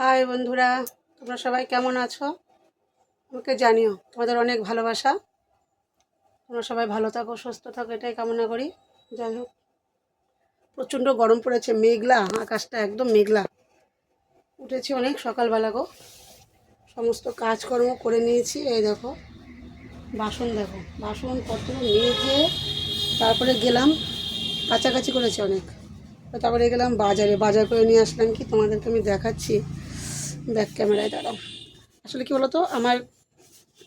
High বন্ধুরা, তোমরা সবাই কেমন আছো? আমাকে জানিও, তোমাদের অনেক ভালোবাসা। তোমরা সবাই ভালো থাকো, সুস্থ থাকো, এটাই কামনা করি। যাই হোক, প্রচণ্ড গরম পড়েছে, মেঘলা, আকাশটা একদম মেঘলা। উঠেছি অনেক সকালবেলা গো। সমস্ত কাজকর্ম করে নিয়েছি, এই দেখো, বাসন দেখো, বাসনপত্র মেজে তারপরে গেলাম, কাছাকাছি করেছে অনেক। তারপরে গেলাম বাজারে, বাজার করে নিয়ে আসলাম কি তোমাদেরকে আমি দেখাচ্ছি। ব্যাক ক্যামেরায় দাঁড়াও। আসলে কি বলতো? আমার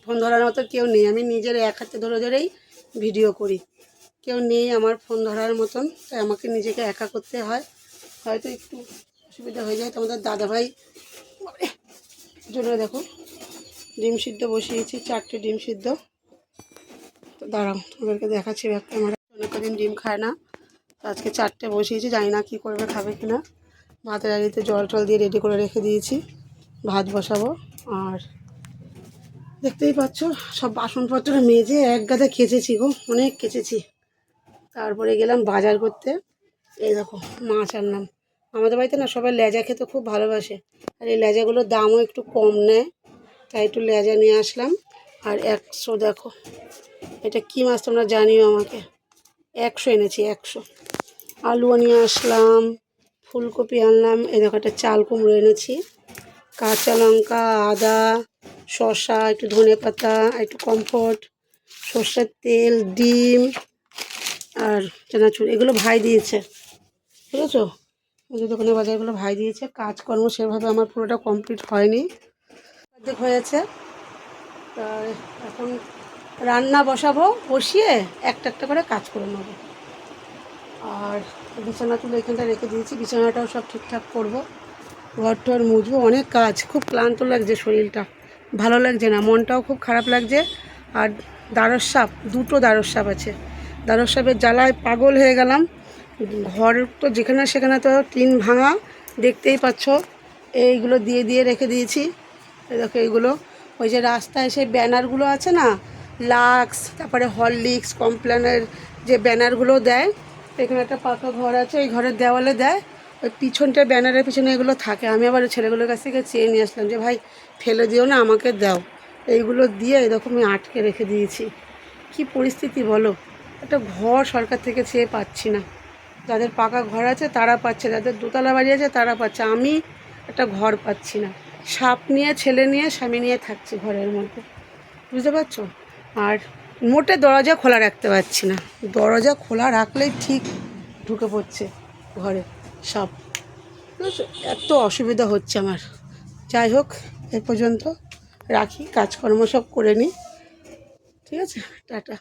ফোন ধরার মতো কেউ নেই। আমি নিজের এক হাতে ধরে ধরেই ভিডিও করি। কেউ নেই আমার ফোন ধরার মতন, তাই আমাকে নিজেকে একা করতে হয়। হয়তো একটু অসুবিধা হয়ে যায়। তোমাদের দাদাভাই জন্য দেখো, ডিম সিদ্ধ বসিয়েছি, চারটে ডিম সিদ্ধ। তো দাঁড়াও, তোমাদেরকে দেখাচ্ছি ব্যাক ক্যামেরা অনেক দিন ডিম খায় না। আজকে চারটে বসিয়েছি, জানি না কী করবে, খাবে কি না ভাতের আড়িতে জল টল দিয়ে রেডি করে রেখে দিয়েছি। ভাত বসাবো, আর দেখতেই পাচ্ছ, সব বাসনপত্র মেজে এক গাদা কেচেছি গো, অনেক কেচেছি। তারপরে গেলাম বাজার করতে। এই দেখো, মাছ আনলাম। আমাদের বাড়িতে না সবাই লেজা খেতে খুব ভালোবাসে, আর এই লেজাগুলোর দামও একটু কম নেয়, তাই একটু লেজা নিয়ে আসলাম। আর একশো দেখো, এটা কী মাছ তোমরা জানিও আমাকে? একশো এনেছি, একশো। আলুও নিয়ে আসলাম, ফুলকপি আনলাম, এই দেখো একটা চাল কুমড়ো এনেছি। কাঁচা লঙ্কা, আদা, শসা, একটু ধনে পাতা, একটু কমফোর্ট, সর্ষের তেল, ডিম আর চানাচুর, এগুলো ভাই দিয়েছে, বুঝেছ? এই যে দোকানের বাজারগুলো ভাই দিয়েছে, কাজকর্ম সেভাবে আমার পুরোটা কমপ্লিট হয়নি। অর্ধেক হয়েছে। তা এখন রান্না বসাবো, বসিয়ে একটা একটা করে কাজ করে নেব। আর বিছানা তুলে এখানটা রেখে দিয়েছি, বিছানাটাও সব ঠিকঠাক করব। ঘর টর মুছবো অনেক কাজ। খুব ক্লান্ত লাগছে শরীরটা। ভালো লাগছে না, মনটাও খুব খারাপ লাগছে। আর দ্বারস সাপ, দুটো দ্বারস সাপ আছে। দ্বারস সাপের জ্বালায় পাগল হয়ে গেলাম। ঘর তো যেখানে সেখানে তো টিন ভাঙা, দেখতেই পাচ্ছ। এইগুলো দিয়ে দিয়ে রেখে দিয়েছি। দেখো এইগুলো। ওই যে রাস্তায় সেই ব্যানারগুলো আছে না, লাক্স, তারপরে হরলিক্স কমপ্লেনের যে ব্যানারগুলো দেয়, এখানে একটা পাকা ঘর আছে এই ঘরের দেওয়ালে দেয়। ওই পিছনটা ব্যানারের পিছনে এগুলো থাকে। আমি আবার ছেলেগুলোর কাছ থেকে চেয়ে নিয়ে আসলাম যে, ভাই, ফেলে দিও না, আমাকে দাও। এইগুলো দিয়ে এরকমই আটকে রেখে দিয়েছি। কি পরিস্থিতি বলো? একটা ঘর সরকার থেকে চেয়ে পাচ্ছি না। যাদের পাকা ঘর আছে, তারা পাচ্ছে। যাদের দোতলা বাড়ি আছে, তারা পাচ্ছে। আমি একটা ঘর পাচ্ছি না। সাপ নিয়ে, ছেলে নিয়ে, স্বামী নিয়ে থাকছি ঘরের মধ্যে। বুঝতে পারছ? আর মোটে দরজা খোলা রাখতে পারছি না। দরজা খোলা রাখলেই ঠিক ঢুকে পড়ছে ঘরে। বুঝেছ এত অসুবিধা হচ্ছে আমার। যাই হোক, এ পর্যন্ত রাখি, কাজকর্ম সব করে নিই। ঠিক আছে, টাটা।